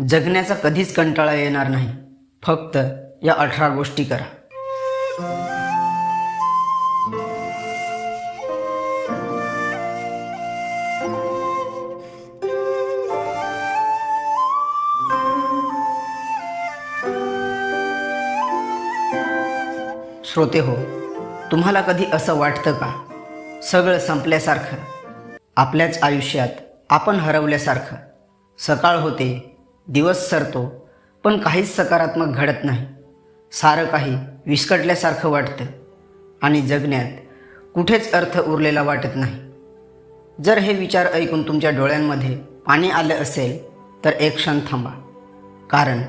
जगण्याचा कधीच कंटाळा येणार नाही. फक्त या अठरा गोष्टी करा. श्रोते हो तुम्हाला कधी असं वाटतं का? सगळं संपल्यासारखं आपल्याच आयुष्यात आपण हरवल्यासारखं. सकाळ होते दिवस सरतो पण काहीच सकारात्मक घडत नाही. सारं काही विस्कटल्यासारखं वाटतं आणि जगण्यात कुठेच अर्थ उरलेला वाटत नाही. जर हे विचार ऐकून तुमच्या डोळ्यांमध्ये पाणी आलं असेल तर एक क्षण थांबा. कारण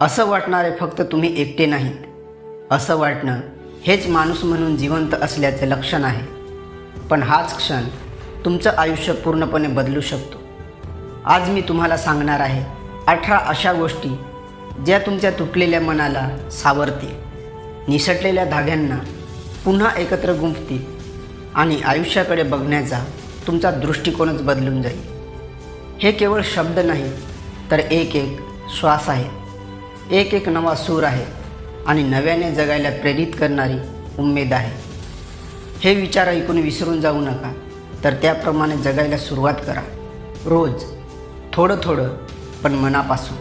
असं वाटणारे फक्त तुम्ही एकटे नाहीत. असं वाटणं हेच माणूस म्हणून जिवंत असल्याचं लक्षण आहे. पण हाच क्षण तुमचं आयुष्य पूर्णपणे बदलू शकतो. आज मी तुम्हाला सांगणार आहे अठरा अशा गोष्टी ज्या तुमच्या तुटलेल्या मनाला सावरतील. निसटलेल्या धाग्यांना पुन्हा एकत्र गुंफतील आणि आयुष्याकडे बघण्याचा तुमचा दृष्टिकोनच बदलून जाईल. हे केवळ शब्द नाही तर एक एक श्वास आहे. एक एक नवा सूर आहे आणि नव्याने जगायला प्रेरित करणारी उमेद आहे. हे विचार ऐकून विसरून जाऊ नका तर त्याप्रमाणे जगायला सुरुवात करा. रोज थोडं थोडं पण मनापासून.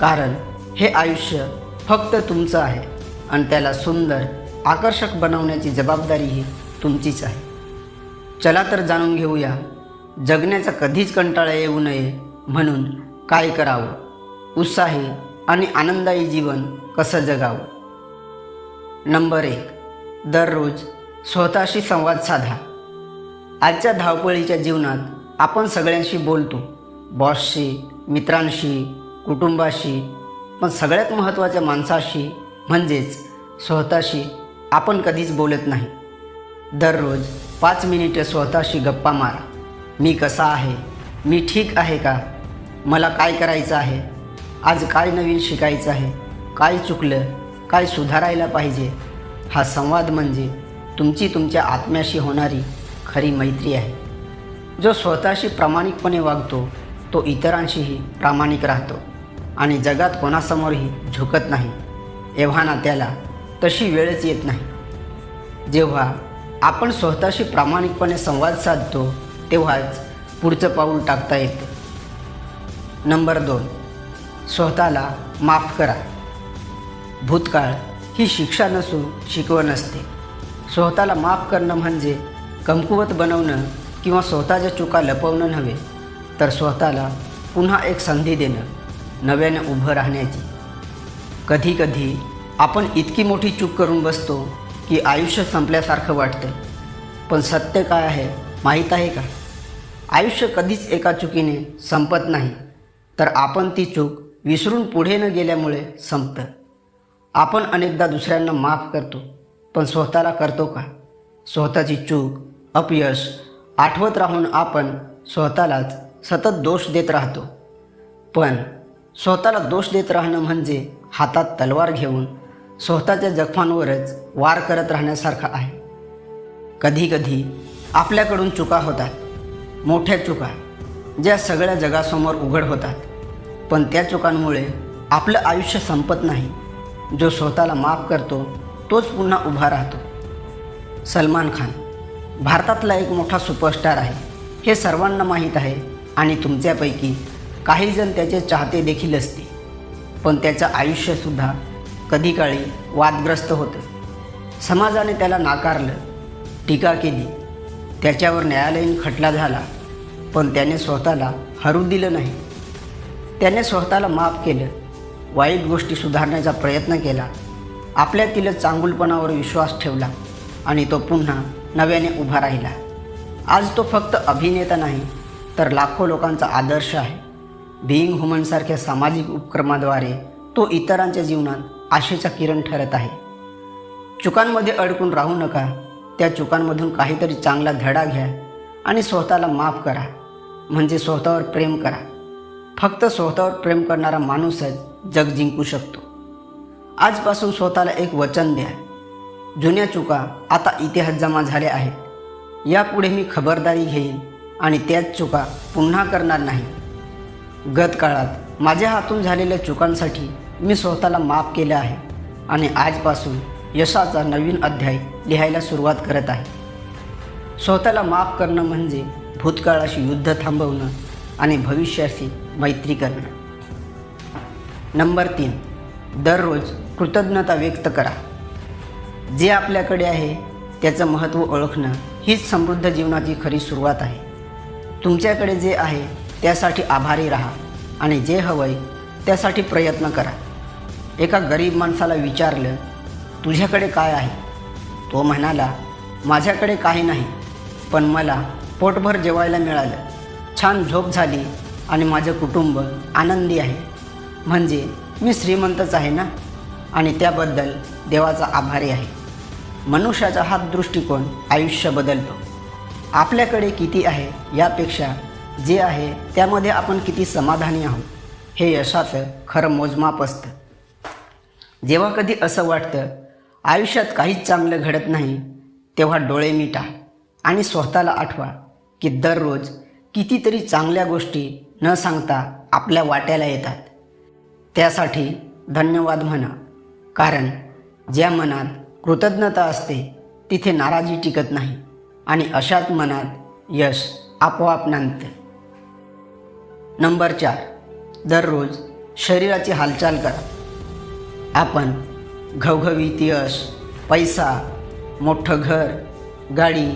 कारण हे आयुष्य फक्त तुमचं आहे आणि त्याला सुंदर आकर्षक बनवण्याची जबाबदारीही तुमचीच आहे. चला तर जाणून घेऊया जगण्याचा कधीच कंटाळा येऊ नये म्हणून काय करावं? उत्साही आणि आनंदायी जीवन कसं जगावं? नंबर एक दररोज स्वतःशी संवाद साधा. आजच्या धावपळीच्या जीवनात आपण सगळ्यांशी बोलतो. बॉसशी मित्रांशी कुटुंबाशी पण सगळ्यात महत्त्वाच्या माणसाशी म्हणजेच स्वतःशी आपण कधीच बोलत नाही. दररोज पाच मिनिटे स्वतःशी गप्पा मारा. मी कसा आहे? मी ठीक आहे का? मला काय करायचं आहे? आज काय नवीन शिकायचं आहे? काय चुकलं? काय सुधारायला पाहिजे? हा संवाद म्हणजे तुमची तुमच्या आत्म्याशी होणारी खरी मैत्री आहे. जो स्वतःशी प्रामाणिकपणे वागतो तो इतरांशीही प्रामाणिक राहतो आणि जगात कोणासमोरही झुकत नाही एव्हाना त्याला तशी वेळच येत नाही. जेव्हा आपण स्वतःशी प्रामाणिकपणे संवाद साधतो तेव्हाच पुढचं पाऊल टाकता येतं. नंबर दोन स्वतःला माफ करा. भूतकाळ ही शिक्षा नसून शिकवण असते. स्वतःला माफ करणं म्हणजे कमकुवत बनवणं किंवा स्वतःच्या चुका लपवणं नव्हे. तर स्वतःला पुन्हा एक संधी देणं नव्याने उभं राहण्याची. कधीकधी आपण इतकी मोठी चूक करून बसतो की आयुष्य संपल्यासारखं वाटतं पण सत्य काय आहे माहीत आहे का? आयुष्य कधीच एका चुकीने संपत नाही. तर आपण ती चूक विसरून पुढे न गेल्यामुळे संपतं. आपण अनेकदा दुसऱ्यांना माफ करतो पण स्वतःला करतो का? स्वतःची चूक अपयश आठवत राहून आपण स्वतःलाच सतत दोष देत राहतो. पण स्वतःला दोष देत राहणं म्हणजे हातात तलवार घेऊन स्वतःच्या जखमांवरच वार करत राहण्यासारखं आहे. कधीकधी आपल्याकडून चुका होतात. मोठ्या चुका ज्या सगळ्या जगासमोर उघड होतात. पण त्या चुकांमुळे आपलं आयुष्य संपत नाही. जो स्वतःला माफ करतो तोच पुन्हा उभा राहतो. सलमान खान भारतातला एक मोठा सुपरस्टार आहे. हे सर्वांना माहीत आहे. आणि तुमच्यापैकी काहीजण त्याचे चाहते देखील असते पण त्याचं आयुष्यसुद्धा कधी काळी वादग्रस्त होतं. समाजाने त्याला नाकारलं टीका केली. त्याच्यावर न्यायालयीन खटला झाला पण त्याने स्वतःला हरू दिलं नाही. त्याने स्वतःला माफ केलं वाईट गोष्टी सुधारण्याचा प्रयत्न केला आपल्यातील चांगुलपणावर विश्वास ठेवला आणि तो पुन्हा नव्याने उभा राहिला. आज तो फक्त अभिनेता नाही तर लाखो लोकांचा आदर्श आहे. बिईंग ह्युमनसारख्या सामाजिक उपक्रमाद्वारे तो इतरांच्या जीवनात आशेचा किरण ठरत आहे. चुकांमध्ये अडकून राहू नका. त्या चुकांमधून काहीतरी चांगला धडा घ्या आणि स्वतःला माफ करा. म्हणजे स्वतःवर प्रेम करा. फक्त स्वतःवर प्रेम करणारा माणूसच जग जिंकू शकतो. आजपासून स्वतःला एक वचन द्या. जुन्या चुका आता इतिहास जमा झाल्या आहेत. यापुढे मी खबरदारी घेईन. आणि त्याच चुका पुन्हा करणार नाही. गत काळात माझ्या हातून झालेल्या चुकांसाठी मी स्वतःला माफ केलं आहे आणि आजपासून यशाचा नवीन अध्याय लिहायला सुरुवात करत आहे. स्वतःला माफ करणं म्हणजे भूतकाळाशी युद्ध थांबवणं आणि भविष्याशी मैत्री करणं. नंबर तीन दररोज कृतज्ञता व्यक्त करा. जे आपल्याकडे आहे त्याचं महत्त्व ओळखणं हीच समृद्ध जीवनाची खरी सुरुवात आहे. तुमच्याकडे जे आहे त्यासाठी आभारी राहा आणि जे हवंय त्यासाठी प्रयत्न करा. एका गरीब माणसाला विचारलं तुझ्याकडे काय आहे? तो म्हणाला माझ्याकडे काही नाही पण मला पोटभर जेवायला मिळालं. छान झोप झाली आणि माझं कुटुंब आनंदी आहे. म्हणजे मी श्रीमंतच आहे ना? आणि त्याबद्दल देवाचा आभारी आहे. मनुष्याचा हा दृष्टिकोन आयुष्य बदलतो. आपल्याकडे किती आहे यापेक्षा जे आहे त्यामध्ये आपण किती समाधानी आहोत हे यशाचं खरं मोजमाप असतं. जेव्हा कधी असं वाटतं आयुष्यात काहीच चांगलं घडत नाही तेव्हा डोळे मिटा आणि स्वतःला आठवा की दररोज कितीतरी चांगल्या गोष्टी न सांगता आपल्या वाट्याला येतात. त्यासाठी धन्यवाद म्हणा कारण ज्या मनात कृतज्ञता असते तिथे नाराजी टिकत नाही. आणि अशाच मनात यश आपोआप नांदते. नंबर चार. दररोज शरीराची हालचाल करा. आपण घवघवीत यश पैसा मोठं घर गाडी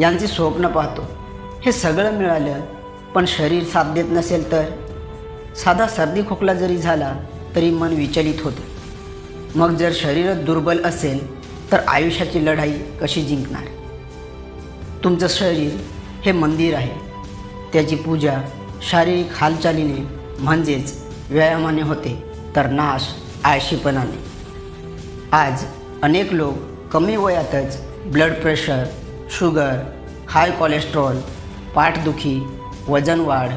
यांची स्वप्न पाहतो. हे सगळं मिळालं पण शरीर साथ देत नसेल तर? साधा सर्दी खोकला जरी झाला तरी मन विचलित होतं. मग जर शरीरच दुर्बल असेल तर आयुष्याची लढाई कशी जिंकणार? तुमचं शरीर हे मंदिर आहे. त्याची पूजा शारीरिक हालचालीने म्हणजेच व्यायामाने होते तर नाश आळशीपणाने. आज अनेक लोक कमी वयातच blood pressure sugar high cholesterol पाठदुखी वजन वाढ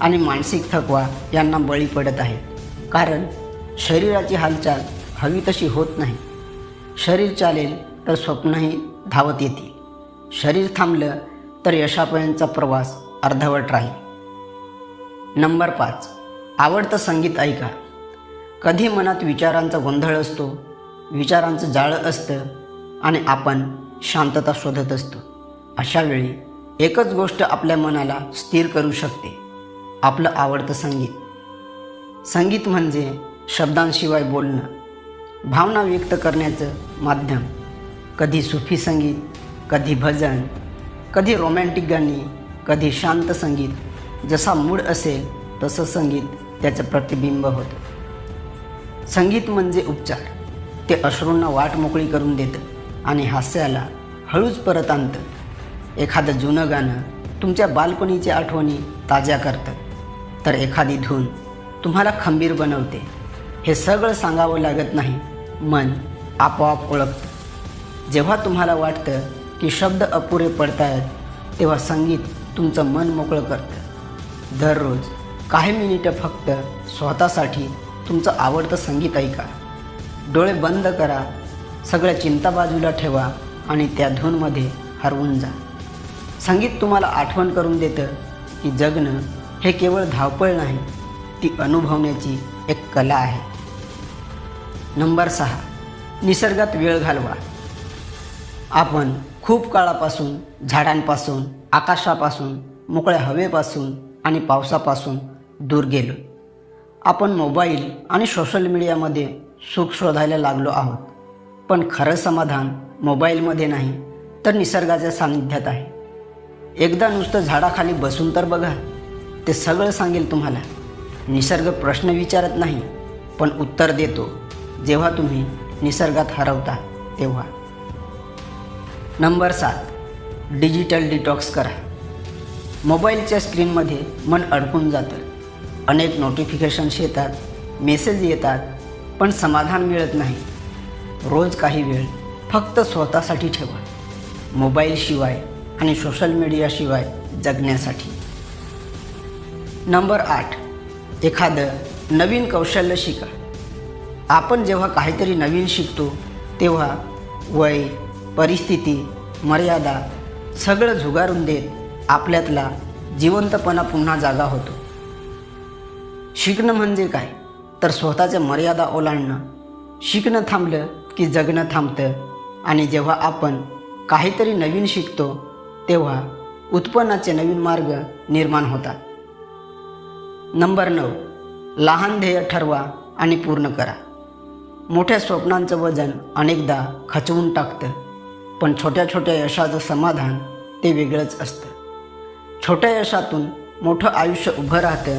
आणि मानसिक थकवा यांना बळी पडत आहेत कारण शरीराची हालचाल हवी तशी होत नाही. शरीर चालेल तर स्वप्नही धावत येतील. शरीर थांबलं तर यशापर्यंतचा प्रवास अर्धवट राहील. नंबर पाच. आवडतं संगीत ऐका. कधी मनात विचारांचा गोंधळ असतो विचारांचं जाळं असतं आणि आपण शांतता शोधत असतो. अशावेळी एकच गोष्ट आपल्या मनाला स्थिर करू शकते आपलं आवडतं संगीत. संगीत म्हणजे शब्दांशिवाय बोलणं. भावना व्यक्त करण्याचं माध्यम. कधी सुफी संगीत कधी भजन कधी रोमॅन्टिक गाणी कधी शांत संगीत. जसा मूड असेल तसं संगीत त्याचं प्रतिबिंब होतं. संगीत म्हणजे उपचार. ते अश्रूंना वाट मोकळी करून देतं आणि हास्याला हळूच परत आणतं. एखादं जुनं गाणं तुमच्या बालपणीच्या आठवणी ताज्या करतं. तर एखादी धून तुम्हाला खंबीर बनवते. हे सगळं सांगावं लागत नाही. मन आपोआप ओळखतं. जेव्हा तुम्हाला वाटतं की शब्द अपुरे पडतायत तेव्हा संगीत तुमचं मन मोकळं करतं. दररोज काही मिनिटं फक्त स्वतःसाठी तुमचं आवडतं संगीत ऐका. डोळे बंद करा सगळ्या चिंता बाजूला ठेवा आणि त्या धूनमध्ये हरवून जा. संगीत तुम्हाला आठवण करून देतं की जगणं हे केवळ धावपळ नाही ती अनुभवण्याची एक कला आहे. नंबर सहा निसर्गात वेळ घालवा. आपण खूप काळापासून झाडांपासून आकाशापासून मोकळ्या हवेपासून आणि पावसापासून दूर गेलो. आपण मोबाईल आणि सोशल मीडियामध्ये सुख शोधायला लागलो आहोत. पण खरं समाधान मोबाईलमध्ये नाही तर निसर्गाच्या सान्निध्यात आहे. एकदा नुसतं झाडाखाली बसून तर बघा. ते सगळं सांगेल तुम्हाला. निसर्ग प्रश्न विचारत नाही पण उत्तर देतो. जेव्हा तुम्ही निसर्गात हरवता तेव्हा. नंबर सात. डिजिटल डिटॉक्स करा. मोबाईलच्या स्क्रीनमध्ये मन अडकून जातं. अनेक नोटिफिकेशन्स येतात मेसेज येतात पण समाधान मिळत नाही. रोज काही वेळ फक्त स्वतःसाठी ठेवा. मोबाईलशिवाय आणि सोशल मीडियाशिवाय जगण्यासाठी. नंबर आठ. एखादं नवीन कौशल्य शिका. आपण जेव्हा काहीतरी नवीन शिकतो तेव्हा वय परिस्थिती मर्यादा सगळं झुगारून देत आपल्यातला जिवंतपणा पुन्हा जागा होतो. शिकणं म्हणजे काय? तर स्वतःच्या मर्यादा ओलांडणं. शिकणं थांबलं की जगणं थांबतं आणि जेव्हा आपण काहीतरी नवीन शिकतो तेव्हा उत्पन्नाचे नवीन मार्ग निर्माण होतात. नंबर नऊ. लहान ध्येय ठरवा आणि पूर्ण करा. मोठ्या स्वप्नांचं वजन अनेकदा खचवून टाकतं. पण छोट्या छोट्या यशाचं समाधान ते वेगळंच असतं. छोट्या यशातून मोठं आयुष्य उभं राहतं.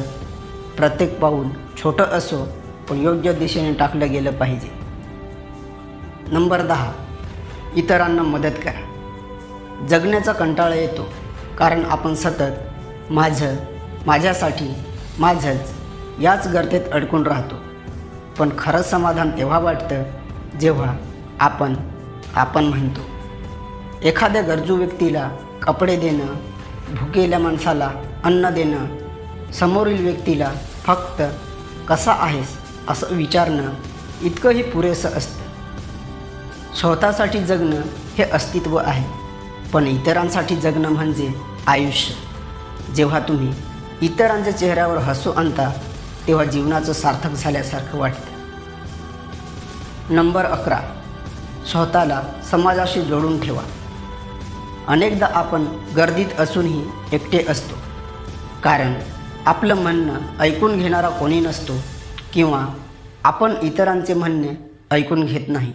प्रत्येक पाऊल छोटं असो पण योग्य दिशेने टाकलं गेलं पाहिजे. नंबर दहा इतरांना मदत करा. जगण्याचा कंटाळा येतो कारण आपण सतत माझं माझ्यासाठी माझंच याच गर्तेत अडकून राहतो. पण खरं समाधान तेव्हा वाटतं जेव्हा आपण आपण म्हणतो. एखाद्या गरजू व्यक्तीला कपडे देणं भुकेल्या माणसाला अन्न देणं समोरील व्यक्तीला फक्त कसा आहेस? असं विचारणं इतकंही पुरेसं असतं. स्वतःसाठी जगणं हे अस्तित्व आहे पण इतरांसाठी जगणं म्हणजे आयुष्य. जेव्हा तुम्ही इतरांच्या चेहऱ्यावर हसू आणता तेव्हा जीवनाचं सार्थक झाल्यासारखं वाटतं. नंबर अकरा. स्वतःला समाजाशी जोडून ठेवा. अनेकदा आपण गर्दीत असूनही एकटे असतो. कारण आपलं म्हणणं ऐकून घेणारा कोणी नसतो किंवा आपण इतरांचे म्हणणे ऐकून घेत नाही.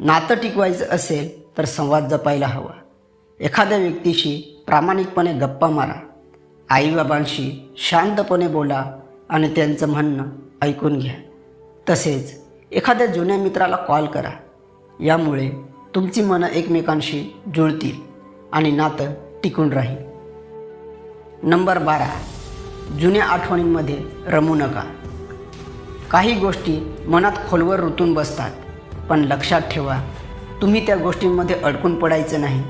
नातं टिकवायचं असेल तर संवाद जपायला हवा. एखाद्या व्यक्तीशी प्रामाणिकपणे गप्पा मारा. आईबाबांशी शांतपणे बोला आणि त्यांचं म्हणणं ऐकून घ्या. तसेच एखाद्या जुन्या मित्राला कॉल करा. यामुळे तुमची मनं एकमेकांशी जुळतील आणि नातं टिकून राहील. नंबर बारा. जुन्या आठवणींमध्ये रमू नका. काही गोष्टी मनात खोलवर रुतून बसतात पण लक्षात ठेवा तुम्ही त्या गोष्टींमध्ये अडकून पडायचं नाही.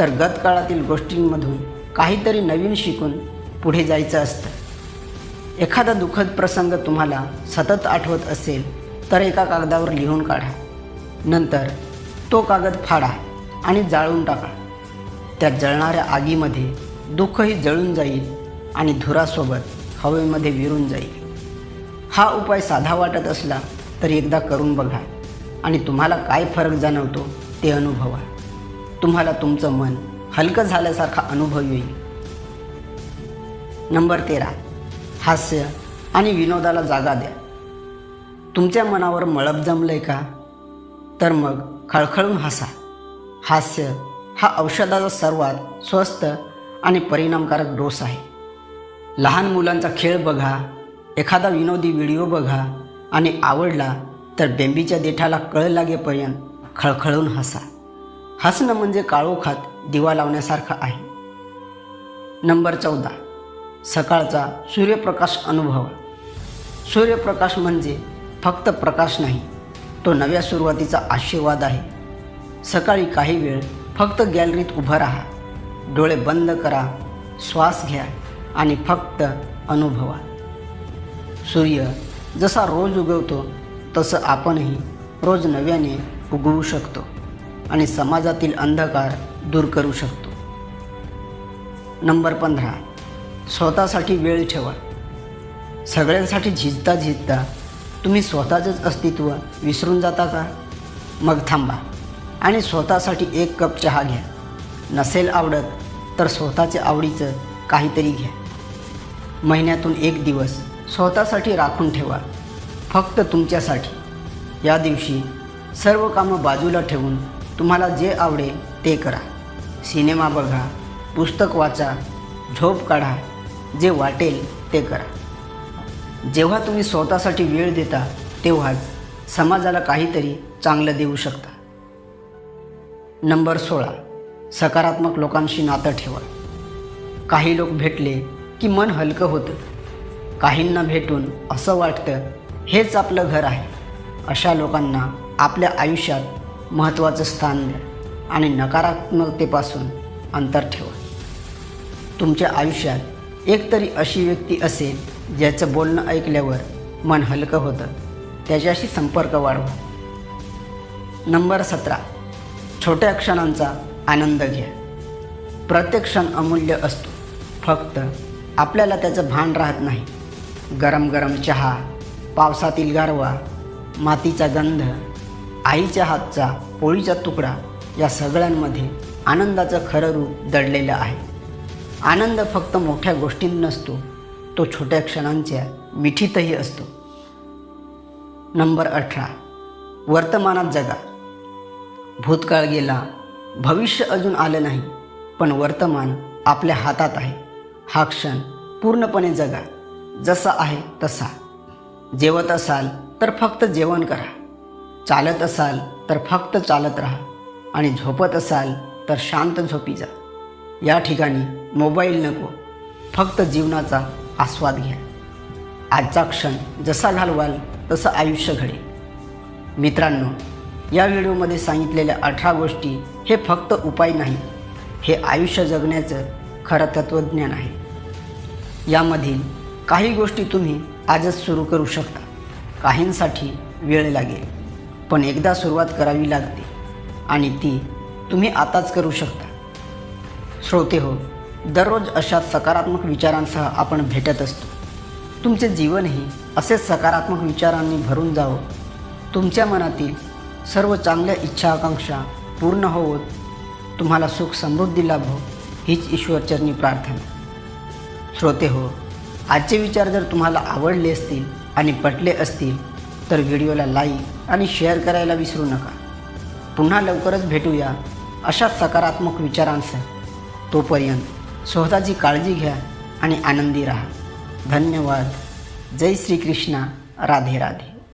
तर गतकाळातील गोष्टींमधून काहीतरी नवीन शिकून पुढे जायचं असतं. एखादा दुःखद प्रसंग तुम्हाला सतत आठवत असेल तर एका कागदावर लिहून काढा. नंतर तो कागद फाडा आणि जाळून टाका. त्या जळणाऱ्या आगीमध्ये दुःखही जळून जाईल आणि धुरासोबत हवेमध्ये विरून जाईल. हा उपाय साधा वाटत असला तरी एकदा करून बघा आणि तुम्हाला काय फरक जाणवतो ते अनुभवा. तुम्हाला तुमचं मन हलकं झाल्यासारखा अनुभव येईल. नंबर तेरा. हास्य आणि विनोदाला जागा द्या. तुमच्या मनावर मळप जमलंय का? तर मग खळखळून हसा. हास्य हा औषधाचा सर्वात स्वस्त आणि परिणामकारक डोस आहे. लहान मुलांचा खेळ बघा एखादा विनोदी व्हिडिओ बघा आणि आवडला तर बेंबीच्या देठाला कळ लागेपर्यंत खळखळून हसा. हसणं म्हणजे काळोखात दिवा लावण्यासारखं आहे. नंबर चौदा. सकाळचा सूर्यप्रकाश अनुभव. सूर्यप्रकाश म्हणजे फक्त प्रकाश नाही तो नव्या सुरुवातीचा आशीर्वाद आहे. सकाळी काही वेळ फक्त गॅलरीत उभं राहा. डोळे बंद करा श्वास घ्या आणि फक्त अनुभवा. सूर्य जसा रोज उगवतो तसं आपणही रोज नव्याने उगवू शकतो आणि समाजातील अंधकार दूर करू शकतो. नंबर पंधरा. स्वतःसाठी वेळ ठेवा. सगळ्यांसाठी झिजता झिजता तुम्ही स्वतःचंच अस्तित्व विसरून जाता का? मग थांबा आणि स्वतःसाठी एक कप चहा घ्या. नसेल आवडत तर स्वतःच्या आवडीचं काहीतरी घ्या. महिन्यातून एक दिवस स्वतःसाठी राखून ठेवा. फक्त तुमच्यासाठी. या दिवशी सर्व कामं बाजूला ठेवून तुम्हाला जे आवडेल ते करा. सिनेमा बघा पुस्तक वाचा झोप काढा जे वाटेल ते करा. जेव्हा तुम्ही स्वतःसाठी वेळ देता तेव्हाच समाजाला काहीतरी चांगलं देऊ शकता. नंबर सोळा. सकारात्मक लोकांशी नातं ठेवा. काही लोक भेटले की मन हलकं होतं. काहींना भेटून असं वाटतं हेच आपलं घर आहे. अशा लोकांना आपल्या आयुष्यात महत्त्वाचं स्थान द्या आणि नकारात्मकतेपासून अंतर ठेवा. तुमच्या आयुष्यात एकतरी अशी व्यक्ती असेल ज्याचं बोलणं ऐकल्यावर मन हलकं होतं. त्याच्याशी संपर्क वाढवा. नंबर सतरा. छोट्या क्षणांचा आनंद घ्या. प्रत्येक क्षण अमूल्य असतो. फक्त आपल्याला त्याचं भान राहत नाही. गरम गरम चहा पावसातील गारवा मातीचा गंध आईच्या हातचा पोळीचा तुकडा या सगळ्यांमध्ये आनंदाचं खरं रूप दडलेलं आहे. आनंद फक्त मोठ्या गोष्टीं नसतो तो छोट्या क्षणांच्या मिठीतही असतो. नंबर अठरा. वर्तमानात जगा. भूतकाळ गेला. भविष्य अजून आलं नाही पण वर्तमान आपल्या हातात आहे. हा क्षण पूर्णपणे जगा. जसा आहे तसा. जेवत असाल तर फक्त जेवण करा. चालत असाल तर फक्त चालत राहा. आणि झोपत असाल तर शांत झोपी जा. या ठिकाणी मोबाईल नको. फक्त जीवनाचा आस्वाद घ्या. आजचा क्षण जसा घालवाल तसं आयुष्य घडेल. मित्रांनो या व्हिडिओमध्ये सांगितलेल्या अठरा गोष्टी हे फक्त उपाय नाही हे आयुष्य जगण्याचं खरं तत्त्वज्ञान आहे. यामधील काही गोष्टी तुम्ही आजच सुरू करू शकता. काहींसाठी वेळ लागेल पण एकदा सुरुवात करावी लागते आणि ती तुम्ही आताच करू शकता. श्रोते हो दररोज अशा सकारात्मक विचारांसह आपण भेटत असतो. तुमचे जीवनही असे सकारात्मक विचारांनी भरून जावं. तुमच्या मनातील सर्व चांगल्या इच्छा आकांक्षा पूर्ण होवत. तुम्हाला सुख समृद्धी लाभो हीच ईश्वरचरणी प्रार्थना. श्रोते हो आजचे विचार जर तुम्हाला आवडले असतील आणि पटले असतील तर व्हिडिओला लाईक आणि शेअर करायला विसरू नका. पुन्हा लवकरच भेटूया अशा सकारात्मक विचारांसह. तोपर्यंत स्वतःची काळजी घ्या आणि आनंदी राहा. धन्यवाद. जय श्रीकृष्णा. राधे राधे.